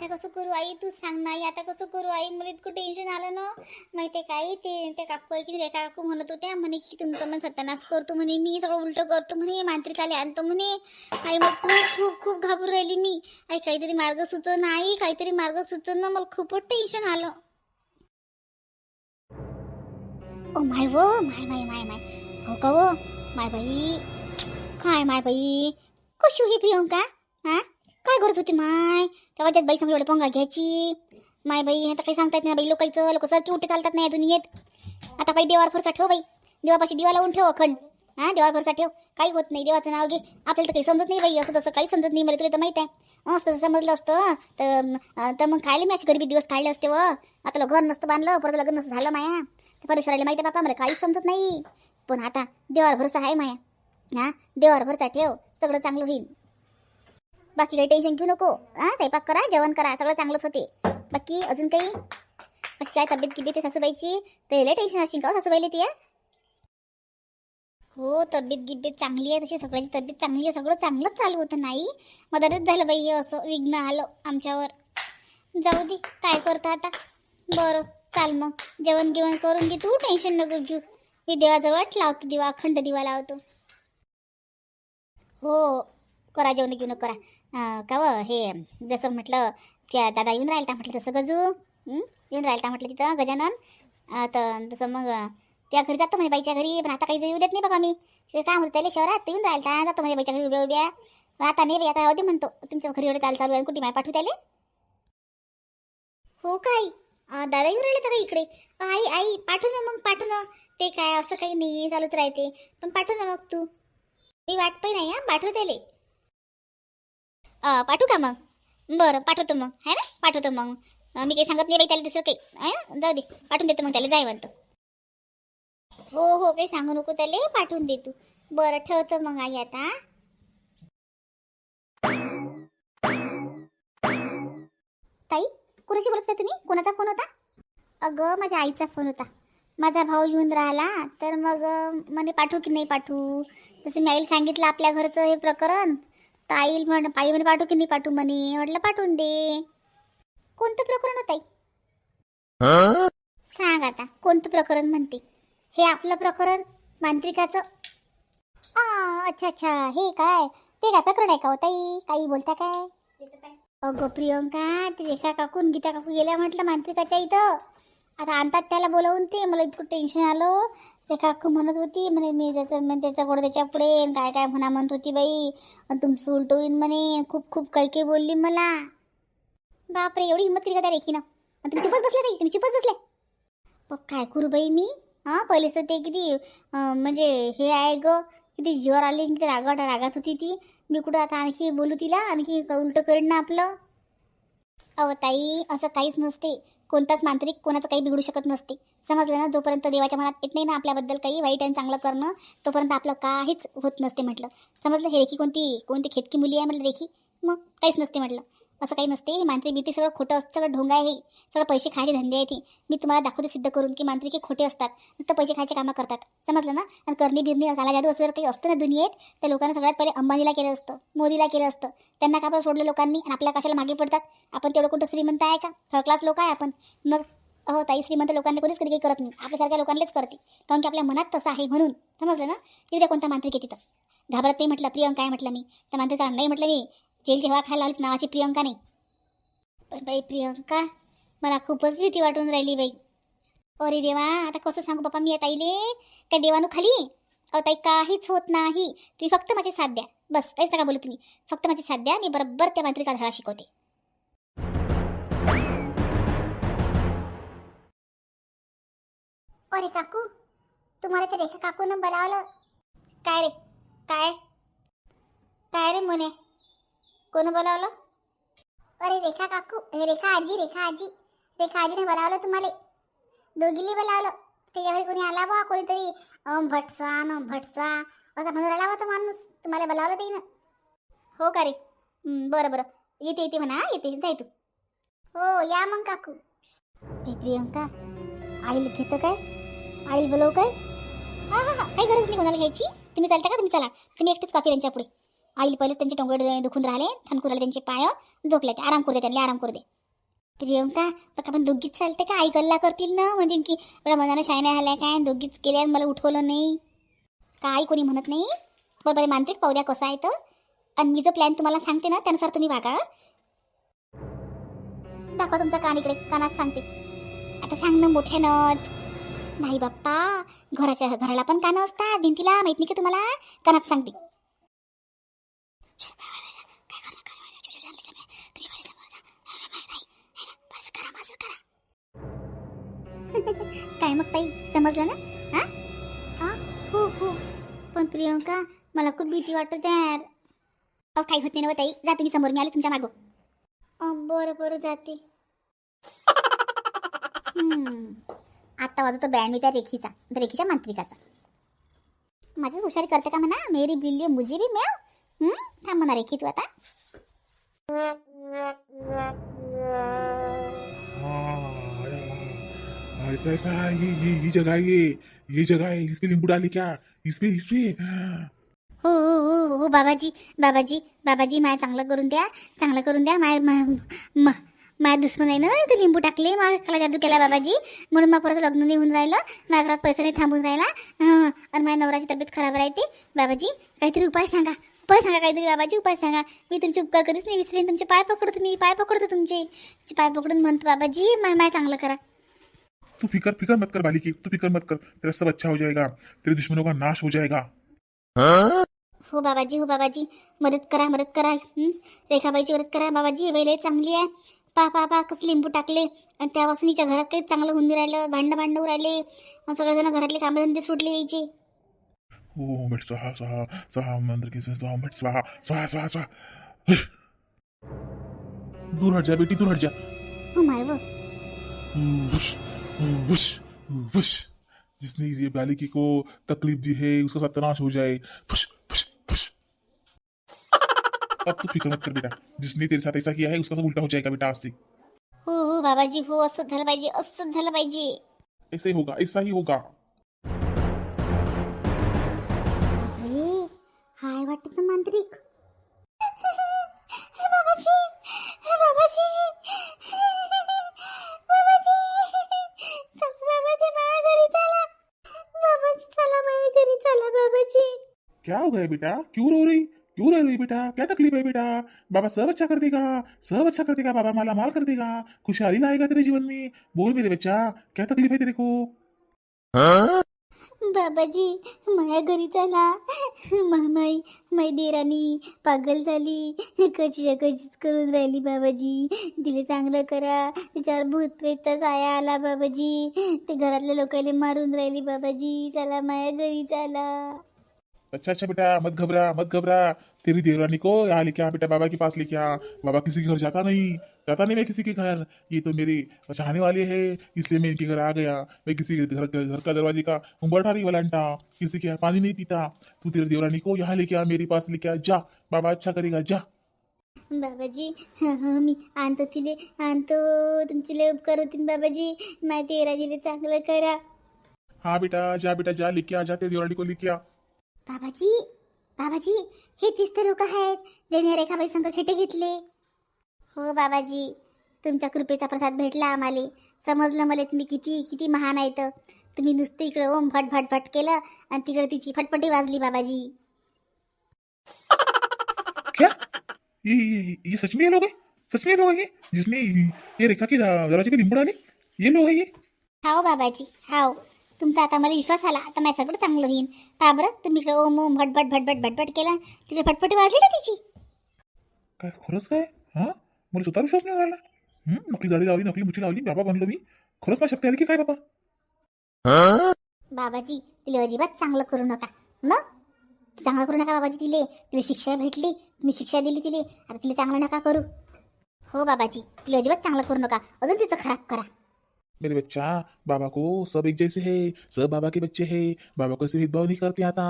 आता कसं करू आई? तू सांग ना आता कसं करू आई? मला इतकं टेन्शन आलं ना. माहिती काय ते त्या काकू आहे की रेखा काकू म्हणत होत्या म्हणे की तुमचं मन सत्यानाश करतो म्हणे. मी सगळं उलटं करतो म्हणे मांत्रिकाले आणतो म्हणे. आई मग खूप खूप खूप घाबरून राहिली मी. आई काहीतरी मार्ग सुचव आई काहीतरी मार्ग सुचव ना. मला खूपच टेन्शन आलं. ओ माय वो माय माय माय माय. हो का वो? माय बाई. काय माय बाई? कशी ही प्रियंका? हा? काय करत होती माय? तेव्हा त्यात बाई संग एवढे पोंगा घ्यायची. माय बाई आता काही सांगता येत नाही बाई लोकांचं. लोक सारखी उठे चालतात नाही अजून येत आता बाई देवावर फरसा ठेव बाई. देवापाशी दिवा लावून ठेव अखंड. हा देवावर फरचा ठेव. काही होत नाही देवाचं नाव घे. आपल्याला तर काही समजत नाही बाई. असं तसं काही समजत नाही. मला तुला तर माहीत आहे. असं तसं समजलं असतं. तर तर मग खायला मी असे गरीबी दिवस काढले असते व. आता घर नसतं बांधलं. परत लग्न नसतं झालं माया. तर परमेश्वराला माहिती आहे बापा मला काहीच समजत नाही. पण आता देवावर भरोसा आहे माया. हा देवावर भरसा ठेव. सगळं चांगलं होईल. बाकी काही टेन्शन घेऊ नको. हां स्वयंपाक करा जेवण करा सगळं चांगलंच होते. बाकी अजून काही? कशी काय तब्येत गिब्येत ते सासूबाईची? तर लय टेन्शन असेल का हो सासूबाईला ती हो? तब्येत गिब्येत चांगली आहे तशी सगळ्याची तब्येत चांगली आहे सगळं चांगलंच चालू होतं नाही. मदतच झालं बाई असं विघ्न आलं आमच्यावर. जाऊ दे काय करता आता? बरं चाल मग. जेवण गिवण करून घे तू टेन्शन नको घेऊ. मी देवाजवळ लावतो दिवा अखंड दिवा लावतो. हो करा जेवण घेऊन करा. काव का हे जसं म्हटलं त्या दादा येऊन राहिला म्हटलं तसं गजू. येऊन राहिला म्हटलं तिथं गजानन. तर तसं मग त्या घरी जातो म्हणजे बाईच्या घरी पण आता काही येऊ देत नाही बाबा मी. काय म्हणतो त्याला शहरात? येऊन राहिला जातो म्हणजे बाईच्या घरी उभ्या उभ्या. आता नाही बाई आता राहू दे म्हणतो. तुमच्या घरी एवढे चाल चालू आहे कुठे माय पाठवू त्याला? हो काय दादा येऊन राहिले का इकडे? आई आई पाठव ना मग पाठव ना. ते काय असं काही नाही चालूच राहते. पण पाठव ना मग तू. मी वाट पण नाही हा पाठव त्याले. पाठवू का मग? बरं पाठवतो मग. है ना? पाठवतो मग. मी काही सांगत नाही बाई त्याला दुसरं काही. आहे जाऊ दे. पाठवून देतो मग त्याला जाय म्हणतो. हो हो काही सांगू नको त्याला. पाठवून दे तू. बरं ठेवतो मग आई आता ताई कुणाशी बोलत होता तुम्ही? कोणाचा फोन होता? अगं माझ्या आईचा फोन होता. माझा भाऊ येऊन राहिला तर मग म्हणे पाठवू की नाही पाठवू? तसं मी आईला सांगितलं आपल्या घरचं हे प्रकरण तर आई म्हण आई म्हणे पाठवू की नाही पाठवू म्हणे? म्हटलं पाठवून दे. कोणतं प्रकरण होतं आई सांग आता कोणतं प्रकरण? म्हणते. हे आपलं प्रकरण मांत्रिकाचं. अच्छा अच्छा हे काय? ते काय प्रकरण आहे का हो ताई? काही बोलता काय? अगं प्रियंका ती रेखा काकून गीता काकू गेल्या म्हटलं मांत्रिकाच्या इथं. आता आणतात त्याला बोलवून ते मला इतकं टेन्शन आलं. ते काकू म्हणत होती म्हणे मी त्याचं म्हणजे त्याचा गोड त्याच्या पुढे आणि काय काय म्हणा म्हणत होती बाई. आणि तुमचं उलट होईन म्हणे खूप खूप काही काही बोलली मला. बापरे एवढी हिंमत केली का त्या रेखीनं आणि तुम्ही चुपच बसले ताई तुम्ही चुपच बसले. मग काय करू बाई मी? हां पहिलेच तर ते किती अं, म्हणजे हे आहे ग किती जीवर आली किती रागात रागात होती ती. मी कुठं आता आणखी बोलू तिला आणखी उलटं करेन ना आपलं. अहो ताई असं काहीच नसते. कोणताच मांत्रिक कोणाचं काही बिघडू शकत नसते. समजलं ना? जोपर्यंत देवाच्या मनात येत नाही ना आपल्याबद्दल काही वाईट आणि चांगलं करणं तोपर्यंत आपलं काहीच होत नसते म्हटलं. समजलं? हे रेखी कोणती कोणती खेतकी मुली आहे म्हटलं रेखी? मग काहीच नसते म्हटलं. असं काही नसते. हे मांत्रिक भीती सगळं खोटं असतं. सगळं ढोंग आहे. हे सगळं पैसे खायचे धंदे आहे ती. मी तुम्हाला दाखवते सिद्ध करून की मांत्रिक हे खोटे असतात. नुसतं पैसे खायचे कामं करतात. समजलं ना? आणि करणी बिरणी काला जादू असं जर काही असतं ना दुनियेत तर लोकांना सगळ्यात पहिले अंबानीला केलं असतं. मोदीला केलं असतं. त्यांना का आपण सोडलं लोकांनी? आणि आपल्या कशाला मागे पडतात? आपण तेवढं कुठं श्रीमंत आहे का? थर्ड क्लास लोक आहे आपण. मग अहो ताई श्रीमंत लोकांना कोणीच कधी काही करत नाही. आपल्यासारख्या लोकांनाच करते. कारण की आपल्या मनात तसं आहे म्हणून. समजलं ना? की उद्या कोणता मांत्रिक आहे तिथं. घाबरत नाही म्हटलं प्रियंका आहे म्हटलं मी. त्या मांत्रिकाला नाही म्हटलं मी. जेल जेव्हा खायला लावलीच नावाची प्रियंका नाही. पण बाई प्रियंका मला खूपच भीती वाटून राहिली बाई. अरे देवा आता कसं सांगू बाबा मी या ताईले? काय देवानू खाली? अहो ताई काहीच होत नाही. तुम्ही फक्त माझी साथ द्या. बस काहीच नका बोलू तुम्ही. फक्त माझी साथ द्या मी बरोबर त्या मांत्रिका धडा शिकवते. अरे काकू तुम्हाला ते रेखा काकूनं बोलावलं. काय रे? काय? काय रे मुने कोण बोलावलं? अरे रेखा काकू रेखा आजी रेखा आजी. रेखा आजीने बोलावलं तुम्हाला. दोघींनी बोलावलं. त्याच्यावर कोणी आला बा कोणीतरी अं, भटसा न भटसा असा म्हणून आला होता माणूस. तुम्हाला बोलावलं ते ना हो का रे? बरं बरं. येते येते म्हणा येते. जाय तू. हो या मग काकू. हे प्रियंका आईल घेतं काय? आईल बोलव काय? हा हा हा. काही गरज नाही कोणाला घ्यायची. तुम्ही चालता का? तुम्ही चला. तुम्ही एकटेच कॉफी त्यांच्या पुढे. आईल पहिलेच त्यांचे टोंगळे दुखून राहिले. ठणकून राहिले त्यांचे पाय झोपले ते आराम करू दे त्यांना आराम करू दे. प्रियंका बघ आपण दोघीच चालते का? आई गल्ला करतील ना? म्हणजे की एवढ्या मनाने शायना झाल्या काय? दोघीच केल्या मला उठवलं नाही. का आई कोणी म्हणत नाही? बरं मानते. पाहुद्या कसं आहे तर आणि मी जो प्लॅन तुम्हाला सांगते ना त्यानुसार तुम्ही वागा. दाखवा तुमचा कान इकडे. कानात सांगते. आता सांग ना मोठ्यानंच. नाही बाप्पा. घराच्या घराला पण कानं असतात. भिंतीला. माहीत नाही का तुम्हाला? कानात सांगते. समजलं ना? हा? हो? हो पण प्रियंका मला खूप भीती वाटत यार. अहो काही होते ना हो ताई. जाते मी समोर मी आले तुमच्या मागो. बरं बरं जाते. आत्ता आता वाजतो बँड मी त्या रेखीचा त्या रेखीच्या मांत्रिकाचा. माझीच हुशारी करते का म्हणा? मेरी बिल्ली मुझे भी मेव. थांब म्हणा रेखी तू आता. ऐसा ऐसा ये ये ये जगह है ये ये जगह है इस पे नींबू डाली क्या? इस पे इस पे हो हो हो हो बाबाजी बाबाजी बाबाजी माय चांगलं करून द्या चांगलं करून द्या माय मा- मा- माय दुश्मन आहे ना ते लिंबू टाकले मला जादू केला बाबाजी. म्हणून मग परत लग्न नाही होऊन राहिलं माझ्या घरात पैसा नाही थांबून राहिला. आणि माझ्या नवऱ्याची तब्येत खराब राहते. बाबाजी काहीतरी उपाय सांगा उपाय सांगा काहीतरी बाबाजी उपाय सांगा. मी तुमचे उपकार कधीच नाही विसरेन तुमचे पाय पकडतो मी पाय पकडतो तुमचे. पाय पकडून म्हणतो बाबाजी माय माय चांगलं करा. तू फिकर फिकर मत कर बालिकी तू फिकर मत कर। तेरा सब अच्छा हो जाएगा तेरे दुश्मनों का नाश हो जाएगा। हो बाबाजी हो बाबाजी मदत करा मदत करा हं? रेखाबाईची मदत करा बाबाजी हे बैल चांगली आहे. पा पा पा कसं लिंबू टाकले. आणि त्यापासून हिच्या घरात काही चांगलं होऊन नाही राहिलं भांडणं भांडणं राहिले. आणि सगळेजण घरातले कामधंदे सोडले यायचे. स्वाहा स्वाहा स्वाहा मंत्र के स्वाहा मट स्वाहा स्वाहा स्वाहा स्वाहा. हुश। दूर हट जा बेटी दूर हट जा. हो माय व हुश, हुश, हुश। जिसने ये बालिकी को तकलीफ़ दी है उसका सत्यानाश हो जाए। फुश फुश फुश। अब तू फ़िक्र मत कर बेटा। जिसने तेरे साथ ऐसा किया है उसका सब उल्टा हो जाएगा बेटा आज से। हो हो बाबाजी हो असंच झालं पाहिजे असंच झालं पाहिजे ऐसा ही होगा ऐसा ही होगा। हाय वाटतं मांत्रिक? क्या हो गया बेटा? क्यों रो रही? क्यों रो रही बेटा? क्या तकलीफ है बेटा? बाबा सब अच्छा कर देगा सब अच्छा कर देगा बाबा माला माल कर देगा खुशहाली लाएगा तेरे जीवन में। बोल मेरे बच्चा क्या तकलीफ है तेरे को? बाबाजी माझ्या घरी चला। मामाई माई देरानी पागल झाली कशीच्या कशीच करून राहिली बाबाजी. तिला चांगलं करा तिच्यावर भूत प्रेतचा साया आला बाबाजी. ते घरातल्या लोकांना मारून राहिली बाबाजी. चला माझ्या घरी चला. अच्छा अच्छा बेटा मत घबरा मत घबरा। तेरी देवरानी को यहाँ लेके आ बेटा बाबा के पास लेके आ। बाबा किसी के घर जाता नहीं जाता नहीं मैं किसी के घर। ये तो मेरे चाहने वाले हैं इसलिए मैं इनके घर आ गया। मैं किसी के घर घर का दरवाजे का उंबरठा नहीं वलांटा किसी के यहाँ पानी नहीं पीता। तू तेरी देवरानी को यहाँ लेके आ मेरे पास लेके आ। जा बाबा अच्छा करेगा जा। बाबाजी हं, हं, मी आणतो तिले आणतो तुमचे उपकार होतील बाबाजी। माझ्या तेराजीले चांगलं करा। हाँ बेटा जा बेटा जा लेके आ जा देवरानी को लेके आ। बाबाजी बाबाजी हे तीच तर लोक आहेत. ज्यांनी रेखाबाई संघ खेटे घेतले. हो बाबाजी तुमच्या कृपेचा प्रसाद भेटला आम्हाला. समजलं मला तुम्ही किती किती महान आहेत. तुम्ही नुसतं इकडे ओम फट फट फट केलं आणि तिकडे तिची फटफटी वाजली बाबाजी. क्या? ये ये ये सच में ये लोग हैं? सच में ये लोग हैं ये? जिसने ये रेखा की दरवाजे पे नींबू डाले? ये लोग हैं ये? हाव बाबाजी हाव तुमचा आता मला विश्वास आला आता माझं सगळं चांगलं होईन. पहा बरं तुम्ही इकडे ओम ओम भटभट भटभट भटभट केला तिथे फटफटी वाजली ना तिची. काय खरंच काय? हा? मला स्वतः विश्वास नाही राहिला. हं? नकली दाढी लावली नकली मुची लावली बाबा बनलो मी खरंच मला शक्ती आली की काय बाबा? बाबाजी तिला अजिबात चांगलं करू नका. मग? चांगलं करू नका बाबाजी तिले. तिला शिक्षा भेटली तुम्ही शिक्षा दिली तिले. आता तिला चांगलं नका करू. हो बाबाजी तिला अजिबात चांगलं करू नका. अजून तिचं खराब करा. मेरे बच्चा बाबा को सब एक जैसे है सब बाबा के बच्चे हैं बाबा को ऐसे भेदभाव नहीं करते आता।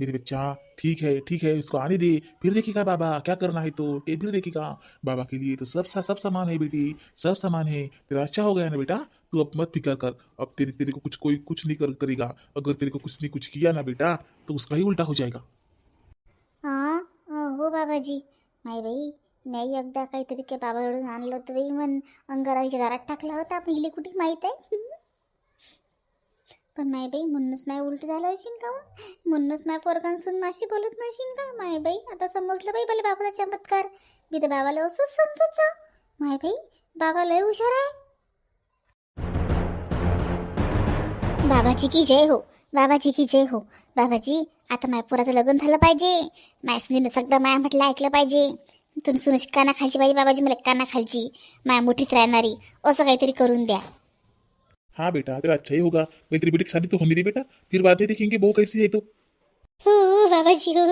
मेरे बच्चा ठीक है ठीक है उसको आने दे फिर देखेगा बाबा क्या करना है तो? ये फिर देखेगा बाबा के लिए तो सब सा, सब सामान है बेटी सब समान है। तेरा अच्छा हो गया ना बेटा तू अब मत फ़िक्र कर अब तेरे तेरे को कुछ कोई कुछ नहीं कर करेगा। अगर तेरे को कुछ नहीं कुछ किया ना बेटा तो उसका ही उल्टा हो जाएगा। हाँ हो बाबाजी माय बाई नाही एकदा काहीतरी काय बाबाकडून आणलं होतं बाई. मन अंगाराच्या दारात टाकला होता. पण हिले कुठे माहीत आहे? पण माय बाई म्हणूनच माय उलट झालं होशील का हो? म्हणूनच माय पोरगांसून माशी बोलत नशील का माय बाई? आता समजलं बाई भले बाबाचा चमत्कार. मी तर बाबाला असंच समजूचा माय बाई बाबा लय हुशार आहे. बाबाची की जय हो? बाबाची की जय हो? बाबाजी आता माय पोराचं लग्न झालं पाहिजे. माया सगळं माया म्हटलं ऐकलं पाहिजे. तुम्ही सुनशी काना खालची पाहिजे बाबाजी मला काना खालची माया मोठीत राहणारी असं काहीतरी करून द्या. हाँ बेटा तेरा अच्छा ही होगा. मेरी तेरी बेटी की शादी तो होने दे बेटा. फिर बाद में देखेंगे बहू कैसी है तो. हो बाबाजी हो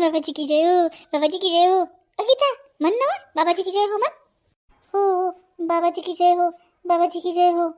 बाबाजी की जय हो बाबाजी की जय हो. अगिता म्हण ना वा, बाबाजी की जय हो मन? हो हो बाबाजी की जय हो बाबाजी की जय हो.